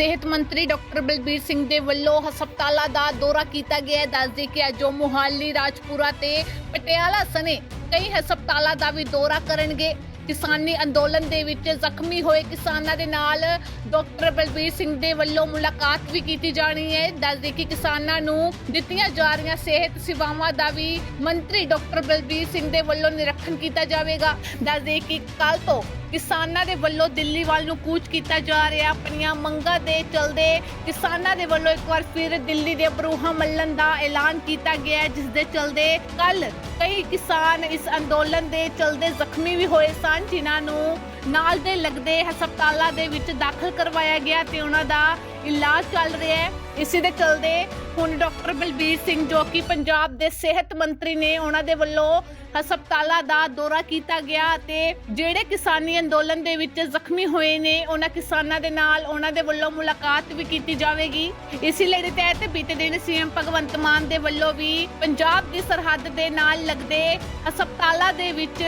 ਸਿਹਤ ਮੰਤਰੀ ਡਾਕਟਰ ਬਲਬੀਰ ਸਿੰਘ ਦੇ ਵੱਲੋਂ ਹਸਪਤਾਲਾਂ ਦਾ ਦੌਰਾ ਕੀਤਾ ਗਿਆ ਦੱਸਦੇ ਕਿ ਅੱਜ ਉਹ ਮੁਹਾਲੀ, ਰਾਜਪੁਰਾ ਤੇ ਪਟਿਆਲਾ ਸਣੇ ਕਈ ਹਸਪਤਾਲਾਂ ਦਾ ਵੀ ਦੌਰਾ ਕਰਨਗੇ। ਕਿਸਾਨੀ ਅੰਦੋਲਨ ਦੇ ਵਿੱਚ ਜ਼ਖਮੀ ਹੋਏ ਕਿਸਾਨਾਂ ਦੇ ਨਾਲ ਡਾਕਟਰ ਬਲਬੀਰ ਸਿੰਘ ਦੇ ਵੱਲੋਂ ਮੁਲਾਕਾਤ ਵੀ ਕੀਤੀ ਜਾਣੀ ਹੈ। ਦੱਸਦੇ ਕਿ ਕਿਸਾਨਾਂ ਨੂੰ ਦਿੱਤੀਆਂ ਜਾ ਰਹੀਆਂ ਸਿਹਤ ਸੇਵਾਵਾਂ ਦਾ ਵੀ ਮੰਤਰੀ ਡਾਕਟਰ ਬਲਬੀਰ ਸਿੰਘ ਦੇ ਵੱਲੋਂ ਨਿਰੀਖਣ ਕੀਤਾ ਜਾਵੇਗਾ। ਦੱਸਦੇ ਕਿ ਕੱਲ ਤੋਂ ਕਿਸਾਨਾਂ ਦੇ ਵੱਲੋਂ ਦਿੱਲੀ ਵੱਲ ਨੂੰ ਕੂਚ ਕੀਤਾ ਜਾ ਰਿਹਾ। ਆਪਣੀਆਂ ਮੰਗਾਂ ਦੇ ਚਲਦੇ ਕਿਸਾਨਾਂ ਦੇ ਵੱਲੋਂ ਇੱਕ ਵਾਰ ਫਿਰ ਦਿੱਲੀ ਦੇ ਬਰੂਹਾਂ ਮੱਲਣ ਦਾ ਐਲਾਨ ਕੀਤਾ ਗਿਆ ਹੈ, ਜਿਸ ਦੇ ਚਲਦੇ ਕੱਲ ਕਈ ਕਿਸਾਨ ਇਸ ਅੰਦੋਲਨ ਦੇ ਚਲਦੇ ਜ਼ਖਮੀ ਵੀ ਹੋਏ ਸਨ ਜਿਨ੍ਹਾਂ ਨੂੰ ਨਾਲ ਦੇ ਲੱਗਦੇ ਹਸਪਤਾਲਾਂ ਦੇ ਵਿੱਚ ਦਾਖਲ ਕਰਵਾਇਆ ਗਿਆ ਤੇ ਉਹਨਾਂ ਦਾ ਇਲਾਜ ਚੱਲ ਰਿਹਾ ਹੈ। ਇਸੇ ਦੇ ਚਲਦੇ ਹੁਣ ਡਾਕਟਰ ਬਲਬੀਰ ਸਿੰਘ, ਜੋ ਕਿ ਪੰਜਾਬ ਦੇ ਸਿਹਤ ਮੰਤਰੀ ਨੇ, ਉਹਨਾਂ ਦੇ ਵੱਲੋਂ ਹਸਪਤਾਲਾਂ ਦਾ ਦੌਰਾ ਕੀਤਾ ਗਿਆ ਤੇ ਜਿਹੜੇ ਕਿਸਾਨੀ ਅੰਦੋਲਨ ਦੇ ਵਿੱਚ ਜ਼ਖਮੀ ਹੋਏ ਨੇ, ਉਹਨਾਂ ਕਿਸਾਨਾਂ ਦੇ ਨਾਲ ਉਹਨਾਂ ਦੇ ਵੱਲੋਂ ਮੁਲਾਕਾਤ ਵੀ ਕੀਤੀ ਜਾਵੇਗੀ। ਇਸੇ ਲਈ ਤਹਿਤ ਬੀਤੇ ਦਿਨ ਸੀਐਮ ਭਗਵੰਤ ਮਾਨ ਦੇ ਵੱਲੋਂ ਵੀ ਪੰਜਾਬ ਦੀ ਸਰਹੱਦ ਦੇ ਨਾਲ ਲੱਗਦੇ ਹਸਪਤਾਲਾਂ ਦੇ ਵਿੱਚ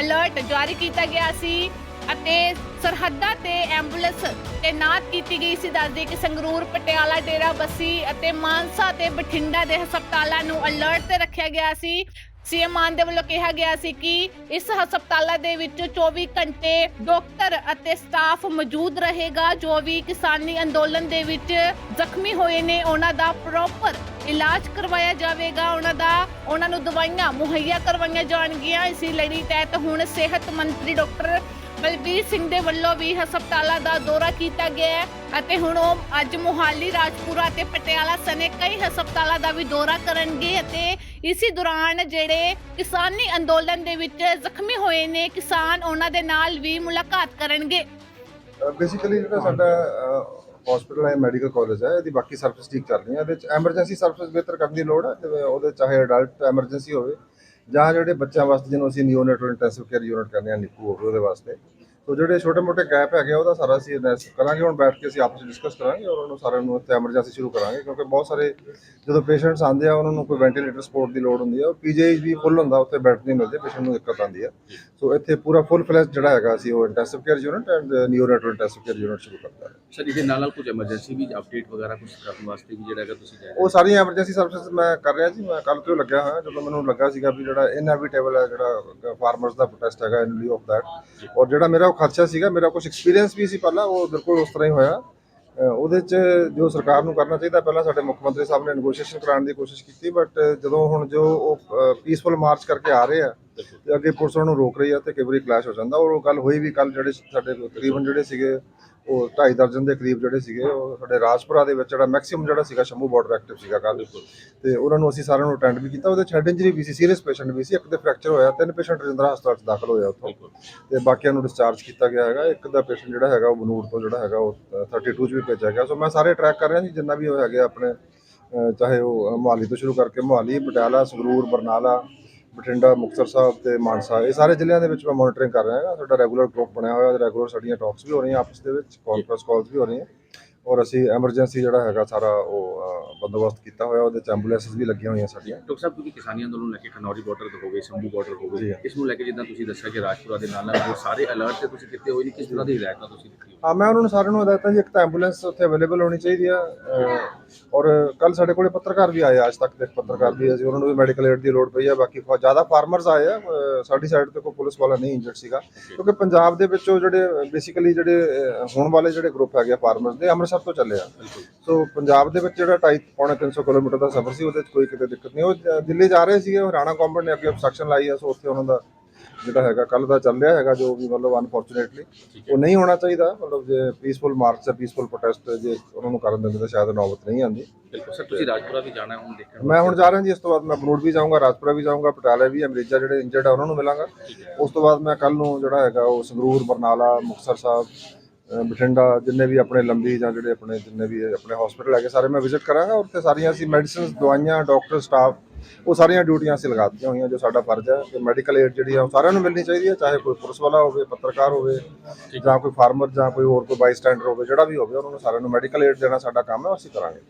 ਅਲਰਟ ਜਾਰੀ ਕੀਤਾ ਗਿਆ ਸੀ। ਅਤੇ ਸਰਹੱਦਾਂ ਤੇ ਐਂਬੂਲੈਂਸ ਤੈਨਾਤ ਕੀਤੀ ਗਈ ਸੀ। ਦੱਸਦੇ ਕਿ ਸੰਗਰੂਰ, ਪਟਿਆਲਾ ਡੇਰਾ ਬੱਸੀ ਅਤੇ ਮਾਨਸਾ ਤੇ ਬਠਿੰਡਾ ਦੇ ਹਸਪਤਾਲਾਂ ਨੂੰ ਅਲਰਟ ਤੇ ਰੱਖਿਆ ਗਿਆ ਸੀ। ਸੀਐਮ ਮਾਨ ਦੇ ਵੱਲੋਂ ਕਿਹਾ ਗਿਆ ਸੀ ਕਿ ਇਸ ਹਸਪਤਾਲਾਂ ਦੇ ਵਿੱਚ 24 ਘੰਟੇ ਡਾਕਟਰ ਅਤੇ ਸਟਾਫ ਮੌਜੂਦ ਰਹੇਗਾ। ਜੋ ਵੀ ਕਿਸਾਨੀ ਅੰਦੋਲਨ ਦੇ ਵਿੱਚ ਜ਼ਖਮੀ ਹੋਏ ਨੇ, ਉਹਨਾਂ ਦਾ ਪ੍ਰੋਪਰ ਇਲਾਜ ਕਰਵਾਇਆ ਜਾਵੇਗਾ। ਉਹਨਾਂ ਦਾ, ਉਹਨਾਂ ਨੂੰ ਦਵਾਈਆਂ ਮੁਹੱਈਆ ਕਰਵਾਈਆਂ ਜਾਣਗੀਆਂ। ਇਸੇ ਲੜੀ ਤਹਿਤ ਹੁਣ ਸਿਹਤ ਮੰਤਰੀ ਡਾਕਟਰ ਬਲਬੀਰ ਸਿੰਘ ਦੇ ਵੱਲੋਂ ਵੀ ਹਸਪਤਾਲਾਂ ਦਾ ਦੌਰਾ ਕੀਤਾ ਗਿਆ ਹੈ ਅਤੇ ਹੁਣ ਉਹ ਅੱਜ ਮੁਹਾਲੀ, ਰਾਜਪੁਰਾ ਤੇ ਪਟਿਆਲਾ ਸਣੇ ਕਈ ਹਸਪਤਾਲਾਂ ਦਾ ਵੀ ਦੌਰਾ ਕਰਨਗੇ ਅਤੇ ਇਸੇ ਦੌਰਾਨ ਜਿਹੜੇ ਕਿਸਾਨੀ ਅੰਦੋਲਨ ਦੇ ਵਿੱਚ ਜ਼ਖਮੀ ਹੋਏ ਨੇ, ਕਿਸਾਨ ਉਹਨਾਂ ਦੇ ਨਾਲ ਵੀ ਮੁਲਾਕਾਤ ਕਰਨਗੇ। ਬੇਸਿਕਲੀ ਜਿਹੜਾ ਸਾਡਾ ਹਸਪੀਟਲ ਹੈ ਮੈਡੀਕਲ ਕਾਲਜ ਹੈ, ਇਹਦੀ ਬਾਕੀ ਸਰਵਿਸ ਠੀਕ ਚੱਲ ਰਹੀਆਂ। ਇਹਦੇ ਵਿੱਚ ਐਮਰਜੈਂਸੀ ਸਰਵਿਸ ਬਿਹਤਰ ਕਰਨ ਦੀ ਲੋੜ ਹੈ ਜਿਵੇਂ ਉਹਦੇ ਚਾਹੇ ਅਡਲਟ ਐਮਰਜੈਂਸੀ ਹੋਵੇ ਜਾਂ ਜਿਹੜੇ ਬੱਚਿਆਂ ਵਾਸਤੇ ਜਿਹਨੂੰ ਅਸੀਂ ਨਿਓਨੇਟਲ ਇੰਟੈਂਸਿਵ ਕੇਅਰ ਯੂਨਿਟ ਕਹਿੰਦੇ ਆ ਨਿੱਕੂ ਹੋਵੇ ਉਹਦੇ ਵਾਸਤੇ। ਸੋ ਜਿਹੜੇ ਛੋਟੇ ਮੋਟੇ ਗੈਪ ਹੈਗੇ ਆ, ਉਹਦਾ ਸਾਰਾ ਅਸੀਂ address ਕਰਾਂਗੇ ਹੁਣ ਬੈਠ ਕੇ ਅਸੀਂ ਆਪਸ ਵਿੱਚ ਡਿਸਕਸ ਕਰਾਂਗੇ ਔਰ ਉਹਨੂੰ ਸਾਰਿਆਂ ਨੂੰ ਇੱਥੇ ਐਮਰਜੈਂਸੀ ਸ਼ੁਰੂ ਕਰਾਂਗੇ ਕਿਉਂਕਿ ਬਹੁਤ ਸਾਰੇ ਜਦੋਂ ਪੇਸ਼ੈਂਟਸ ਆਉਂਦੇ ਆ ਉਹਨਾਂ ਨੂੰ ਕੋਈ ਵੈਂਟੀਲੇਟਰ ਸਪੋਰਟ ਦੀ ਲੋੜ ਹੁੰਦੀ ਹੈ ਉਹ ਪੀਜੀਆਈ ਵੀ ਫੁੱਲ ਹੁੰਦਾ ਉੱਥੇ ਬੈੱਡ ਨਹੀਂ ਮਿਲਦੇ ਪੇਸ਼ੈਂਟ ਨੂੰ ਦਿੱਕਤ ਆਉਂਦੀ ਹੈ ਸੋ ਇੱਥੇ ਪੂਰਾ ਫੁੱਲ ਫਲੈਸ਼ ਜਿਹੜਾ ਹੈਗਾ ਅਸੀਂ ਉਹ intensive care unit and neonatal intensive care unit ਸ਼ੁਰੂ ਕਰਤਾ ਹੈ। ਸਰ ਇਹਦੇ ਨਾਲ ਨਾਲ ਕੁਝ ਐਮਰਜੈਂਸੀ ਵੀ ਅਪਡੇਟ ਵਗੈਰਾ ਕੁਝ ਕਰਨ ਵਾਸਤੇ ਵੀ ਜਿਹੜਾ ਹੈਗਾ ਤੁਸੀਂ ਜਾ ਉਹ ਸਾਰੀਆਂ ਐਮਰਜੈਂਸੀ ਸਰਵਿਸਿਜ਼ ਮੈਂ ਕਰ ਰਿਹਾ ਜੀ ਮੈਂ ਕੱਲ ਤੋਂ ਲੱਗਿਆ ਹੋਇਆ ਜਦੋਂ ਮੈਨੂੰ ਲੱਗਾ ਸੀਗਾ ਵੀ ਜਿਹੜਾ ਇਨਐਵਿਟੇਬਲ ਹੈ ਜਿਹੜਾ ਫਾਰਮਰਸ ਦਾ ਪ੍ਰੋਟੈਸਟ ਹੈਗਾ ਇਨ ਲਿeu ਆਫ ਦੈਟ ਔਰ ਜਿਹੜਾ ਮੇਰਾ ਖਰਚਾ ਸੀਗਾ, ਮੇਰਾ ਕੁਝ ਐਕਸਪੀਰੀਅੰਸ ਵੀ ਸੀ ਪਹਿਲਾਂ, ਉਹ ਬਿਲਕੁਲ ਉਸ ਤਰ੍ਹਾਂ ਹੀ ਹੋਇਆ। ਉਹਦੇ ਚ ਜੋ ਸਰਕਾਰ ਨੂੰ ਕਰਨਾ ਚਾਹੀਦਾ, ਪਹਿਲਾਂ ਸਾਡੇ ਮੁੱਖ ਮੰਤਰੀ ਸਾਹਿਬ ਨੇ ਨੈਗੋਸ਼ੀਏਸ਼ਨ ਕਰਾਉਣ ਦੀ ਕੋਸ਼ਿਸ਼ ਕੀਤੀ ਬਟ ਜਦੋਂ ਹੁਣ ਜੋ ਉਹ ਪੀਸਫੁਲ ਮਾਰਚ ਕਰਕੇ ਆ ਰਹੇ ਆ ਤੇ ਅੱਗੇ ਪੁਲਿਸ ਉਹਨਾਂ ਨੂੰ ਰੋਕ ਰਹੀ ਆ ਤੇ ਕਈ ਵਾਰੀ ਕਲੈਸ਼ ਹੋ ਜਾਂਦਾ। ਔਰ ਉਹ ਗੱਲ ਹੋਈ ਵੀ ਕੱਲ ਜਿਹੜੇ ਸਾਡੇ ਤਕਰੀਬਨ ਜਿਹੜੇ ਸੀਗੇ ਉਹ ਢਾਈ ਦਰਜਨ ਦੇ ਕਰੀਬ ਜਿਹੜੇ ਸੀਗੇ ਉਹ ਸਾਡੇ ਰਾਜਪੁਰਾ ਦੇ ਵਿੱਚ ਜਿਹੜਾ ਮੈਕਸਿਮਮ ਜਿਹੜਾ ਸੀਗਾ ਸ਼ੰਭੂ ਬਾਰਡਰ ਐਕਟਿਵ ਸੀਗਾ ਕੱਲ ਤੇ ਉਹਨਾਂ ਨੂੰ ਅਸੀਂ ਸਾਰਿਆਂ ਨੂੰ ਅਟੈਂਡ ਵੀ ਕੀਤਾ। ਉਹਦੇ ਹੈਡ ਇੰਜਰੀ ਵੀ ਸੀ ਸੀਰੀਅਸ ਪੇਸ਼ੈਂਟ ਵੀ ਸੀ। ਇੱਕ ਦੇ ਫ੍ਰੈਕਚਰ ਹੋਇਆ ਤਿੰਨ ਪੇਸ਼ੈਂਟ ਰਜਿੰਦਰਾ ਹਸਪਤਾਲ ਚ ਦਾਖਲ ਹੋਇਆ ਉੱਥੋਂ। ਤੇ ਬਾਕੀਆਂ ਨੂੰ ਡਿਸਚਾਰਜ ਕੀਤਾ ਗਿਆ ਹੈਗਾ। ਇੱਕ ਦਾ ਪੇਸ਼ੈਂਟ ਜਿਹੜਾ ਹੈਗਾ ਉਹ ਬਨੂੜ ਤੋਂ ਜਿਹੜਾ ਹੈਗਾ ਉਹ 32 ਚ ਵੀ ਭੇਜਿਆ ਗਿਆ। ਸੋ ਮੈਂ ਸਾਰੇ ਟਰੈਕ ਕਰ ਰਿਹਾ ਜੀ ਜਿੰਨਾ ਵੀ ਹੈਗੇ ਆਪਣੇ ਚਾਹੇ ਉਹ ਮੁਹਾਲੀ ਤੋਂ ਸ਼ੁਰੂ ਕਰਕੇ ਮੁਹਾਲੀ ਪਟਿਆਲਾ ਸੰਗਰੂਰ ਬਰਨਾਲਾ ਬਠਿੰਡਾ ਮੁਕਤਸਰ ਸਾਹਿਬ ਤੇ ਮਾਨਸਾ ਇਹ ਸਾਰੇ ਜ਼ਿਲ੍ਹਿਆਂ ਦੇ ਵਿੱਚ ਮੈਂ ਮੋਨੀਟਰਿੰਗ ਕਰ ਰਿਹਾ ਹਾਂ ਸਾਡਾ ਰੈਗੂਲਰ ਗਰੁੱਪ ਬਣਿਆ ਹੋਇਆ ਰੈਗੂਲਰ ਸਾਡੀਆਂ ਟਾਕਸ ਵੀ ਹੋ ਰਹੀਆਂ ਆਪਸ ਦੇ ਵਿੱਚ ਕਾਨਫਰੰਸ ਕਾਲਸ ਵੀ ਹੋ ਰਹੀਆਂ। ਔਰ ਅਸੀਂ ਐਮਰਜੈਂਸੀ ਜਿਹੜਾ ਹੈਗਾ ਸਾਰਾ ਉਹ ਬੰਦੋਬਸਤ ਕੀਤਾ ਹੋਇਆ ਉਹਦੇ ਚ ਐਂਬੂਲੈਂਸਸ ਵੀ ਲੱਗੀਆਂ ਹੋਈਆਂ ਸਾਡੀਆਂ ਡਾਕਟਰ ਸਾਹਿਬ ਕਿਉਂਕਿ ਕਿਸਾਨੀ ਅੰਦੋਲਨ ਲੈ ਕੇ ਖਨੌਰੀ ਬਾਰਡਰ ਤੇ ਹੋ ਗਏ ਸੰਭੂ ਬਾਰਡਰ ਹੋ ਜੀ। ਗਏ ਇਸ ਨੂੰ ਲੈ ਕੇ ਜਿੱਦਾਂ ਤੁਸੀਂ ਦੱਸਿਆ ਕਿ ਰਾਜਪੁਰਾ ਦੇ ਨਾਲ ਨਾਲ ਉਹ ਸਾਰੇ ਅਲਰਟ ਤੇ ਤੁਸੀਂ ਕਿਤੇ ਹੋਏ ਨੇ ਕਿਸ ਤਰ੍ਹਾਂ ਦੀ ਹਦਾਇਤਾਂ ਤੁਸੀਂ ਦਿੱਤੀ ਹੋਈ ਹਾਂ ਮੈਂ ਉਹਨਾਂ ਨੂੰ ਸਾਰਿਆਂ ਨੂੰ ਹਦਾਇਤਾਂ ਜੀ ਇੱਕ ਤਾਂ ਐਂਬੂਲੈਂਸ ਉੱਥੇ ਅਵੇਲੇਬਲ ਹੋਣੀ ਚਾਹੀਦੀ ਆ ਔਰ ਕੱਲ ਸਾਡੇ ਕੋਲੇ ਪੱਤਰਕਾਰ ਵੀ ਆਏ ਅੱਜ ਤੱਕ ਦੇ ਪੱਤਰਕਾਰ ਵੀ ਅਸੀਂ ਉਹਨਾਂ ਨੂੰ ਵੀ ਮੈਡੀਕਲ ਏਡ ਦੀ ਲੋੜ ਪਈ ਆ ਬਾਕੀ ਫਾ- ਜ਼ਿਆਦਾ ਫਾਰਮਰਸ ਆਏ ਆ ਸਾਡੀ ਸਾਈਡ ਤੇ ਕੋਈ ਪੁਲਿਸ ਵਾਲਾ ਨਹੀਂ ਇੰਜਰਡ ਸੀਗਾ ਕਿਉਂਕਿ ਪੰਜਾਬ ਦੇ ਵਿੱਚੋਂ ਜਿਹੜੇ ਬੇਸਿਕਲੀ ਜਿਹੜੇ ਅਹ, ਹੋਣ ਵਾਲੇ ਜਿਹੜੇ ਗਰੁੱਪ ਹੈਗੇ ਫਾਰਮਰਸ ਦੇ ਅੰਮ੍ਰਿਤਸਰ ਤੋਂ ਚੱਲੇ ਆ। ਸੋ ਪੰਜਾਬ ਦੇ ਵਿੱਚ ਜਿਹੜਾ 2.5 ਪੌਣੇ 300 ਕਿਲੋਮੀਟਰ ਦਾ ਸਫ਼ਰ ਸੀ ਉਹਦੇ ਵਿੱਚ ਕੋਈ ਕਿਤੇ ਦਿੱਕਤ ਨਹੀਂ। ਉਹ ਦਿੱਲੀ ਜਾ ਰਹੇ ਸੀਗੇ ਹਰਿਆਣਾ ਗਵਰਨਮੈਂਟ ਨੇ ਅੱਗੇ obstruction ਲਾਈ ਆ ਸੋ ਉੱਥੇ ਉਹਨਾਂ ਦਾ ਜਿਹੜਾ ਹੈਗਾ ਕੱਲ ਦਾ ਚੱਲ ਰਿਹਾ ਹੈਗਾ ਜੋ ਵੀ ਮਤਲਬ ਅਨਫੋਰਚੂਨੇਟਲੀ ਉਹ ਨਹੀਂ ਹੋਣਾ ਚਾਹੀਦਾ। ਮਤਲਬ ਜੇ ਪੀਸਫੁਲ ਮਾਰਚ ਜਾਂ ਪੀਸਫੁਲ ਪ੍ਰੋਟੈਸਟ ਜੇ ਉਹਨਾਂ ਨੂੰ ਕਰਨ ਦਿੰਦੇ ਤਾਂ ਸ਼ਾਇਦ ਨੌਬਤ ਨਹੀਂ ਆਉਂਦੀ। ਬਿਲਕੁਲ ਸਰ ਤੁਸੀਂ ਰਾਜਪੁਰਾ ਵੀ ਜਾਣਾ ਹੈ ਹੁਣ ਦੇਖਣ ਮੈਂ ਹੁਣ ਜਾ ਰਿਹਾ ਜੀ ਇਸ ਤੋਂ ਬਾਅਦ ਮੈਂ ਬਨੂੜ ਵੀ ਜਾਊਂਗਾ ਰਾਜਪੁਰਾ ਵੀ ਜਾਊਂਗਾ ਪਟਿਆਲਾ ਵੀ ਅਮਰੀਜਾ ਜਿਹੜੇ ਇੰਜਰਡ ਆ ਉਹਨਾਂ ਨੂੰ ਮਿਲਾਂਗਾ। ਉਸ ਤੋਂ ਬਾਅਦ ਮੈਂ ਕੱਲ ਨੂੰ ਜਿਹੜਾ ਹੈਗਾ ਉਹ ਸੰਗਰੂਰ ਬਰਨਾਲਾ ਮੁਕਤਸਰ ਸਾਹਿਬ ਬਠਿੰਡਾ ਜਿੰਨੇ ਵੀ ਆਪਣੇ ਲੰਬੀ ਜਾਂ ਜਿਹੜੇ ਆਪਣੇ ਜਿੰਨੇ ਵੀ ਆਪਣੇ ਹਸਪੀਟਲ ਹੈਗੇ, ਸਾਰੇ ਮੈਂ ਵਿਜ਼ਿਟ ਕਰਾਂਗਾ ਉੱਥੇ ਸਾਰੀਆਂ ਅਸੀਂ ਮੈਡੀਸਿਨਸ ਦਵਾਈਆਂ ਡਾਕਟਰ ਸਟਾਫ ਉਹ ਸਾਰੀਆਂ ਡਿਊਟੀਆਂ ਅਸੀਂ ਲਗਾ ਦਿੱਤੀਆਂ ਹੋਈਆਂ ਜੋ ਸਾਡਾ ਫਰਜ਼ ਹੈ ਕਿ ਮੈਡੀਕਲ ਏਡ ਜਿਹੜੀ ਆ ਉਹ ਸਾਰਿਆਂ ਨੂੰ ਮਿਲਣੀ ਚਾਹੀਦੀ ਹੈ, ਚਾਹੇ ਕੋਈ ਪੁਲਿਸ ਵਾਲਾ ਹੋਵੇ, ਪੱਤਰਕਾਰ ਹੋਵੇ ਜਾਂ ਕੋਈ ਫਾਰਮਰ ਜਾਂ ਕੋਈ ਹੋਰ ਕੋਈ ਬਾਈਸਟੈਂਡਰ ਹੋਵੇ, ਜਿਹੜਾ ਵੀ ਹੋਵੇ, ਉਹਨਾਂ ਨੂੰ ਸਾਰਿਆਂ ਨੂੰ ਮੈਡੀਕਲ ਏਡ ਦੇਣਾ ਸਾਡਾ ਕੰਮ ਹੈ ਉਹ ਅਸੀਂ ਕਰਾਂਗੇ।